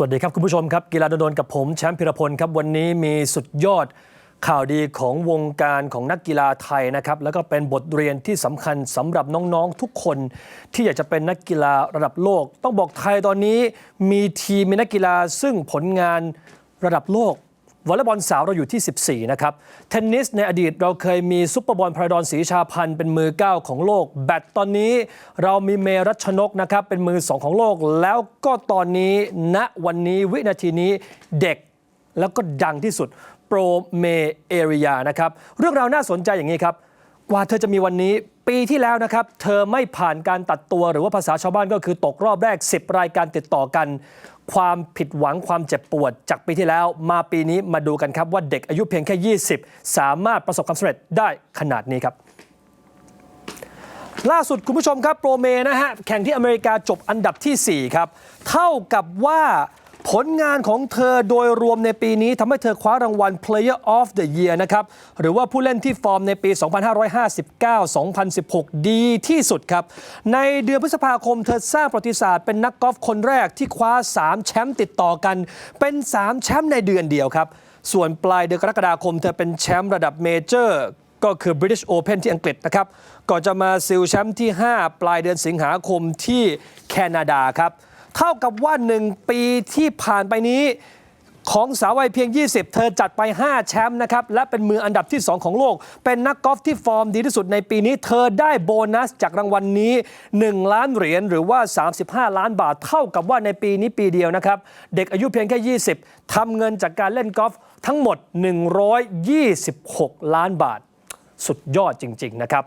สวัสดีครับ คุณผู้ชมครับ กีฬาโดนกับผมแชมป์พิรพลครับ วันนี้มีสุดยอดข่าวดีของวงการของนักกีฬาไทยนะครับ แล้วก็เป็นบทเรียนที่สำคัญสำหรับน้องๆทุกคนที่อยากจะเป็นนักกีฬาระดับโลก ต้องบอกไทยตอนนี้มีทีมมีนักกีฬาซึ่งผลงานระดับโลก วอลเลย์บอลสาวเราอยู่ที่ 14 นะครับ เทนนิสในอดีตเราเคยมีซุปเปอร์บอลพระดอนศรีชาพันธ์เป็นมือ 9 ของโลก แบตตอนนี้เรามีเมรัชนกนะครับ เป็นมือ 2 ของโลก แล้วก็ตอนนี้ณวันนี้วินาทีนี้เด็กแล้วก็ดังที่สุดโปรเมเอริยานะครับ เรื่องราวน่าสนใจอย่างนี้ครับ กว่าเธอจะมีวันนี้ ปีที่แล้วนะครับ เธอไม่ผ่านการตัดตัวหรือว่าภาษาชาวบ้านก็คือตกรอบแรก 10 รายการติดต่อกัน ความผิดหวังความเจ็บปวด จากปีที่แล้วมาปีนี้มาดูกันครับว่าเด็กอายุเพียงแค่ 20 สามารถประสบความสำเร็จได้ขนาดนี้ครับล่าสุดคุณผู้ชมครับโปรเมนะฮะแข่งที่อเมริกาจบอันดับทีสี่4 ครับ เท่ากับว่า ผลงานของเธอโดยรวมในปีนี้ทำให้เธอคว้ารางวัล Player of the Year นะครับ หรือว่าผู้เล่นที่ฟอร์มในปี 2559-2016 ดีที่สุดครับ ในเดือนพฤษภาคมเธอสร้างประวัติศาสตร์เป็นนักกอล์ฟคนแรกที่คว้า 3 แชมป์ติดต่อกัน เป็น 3 แชมป์ในเดือนเดียวครับ ส่วนปลายเดือนกรกฎาคมเธอเป็นแชมป์ระดับเมเจอร์ก็คือ British Open ที่อังกฤษนะครับ ก่อนจะมาซิลแชมป์ที่ 5 ปลายเดือนสิงหาคมที่แคนาดาครับ เท่ากับว่า 1 ปีที่ผ่านไปนี้ของสาววัยเพียง 20 เธอจัดไป 5 แชมป์นะครับ และเป็นมืออันดับที่ 2 ของโลก เป็นนักกอล์ฟที่ฟอร์มดีที่สุดในปีนี้ เธอได้โบนัสจากรางวัลนนี้ 1 ล้านเหรียญหรือว่า 35 ล้านบาทเท่ากับว่าในปีนี้ปีเดียวนะครับ เด็กอายุเพียงแค่ 20ทำเงินจากการเล่นกอล์ฟทั้งหมด 126 ล้านบาท สุดยอดจริง ๆ นะครับ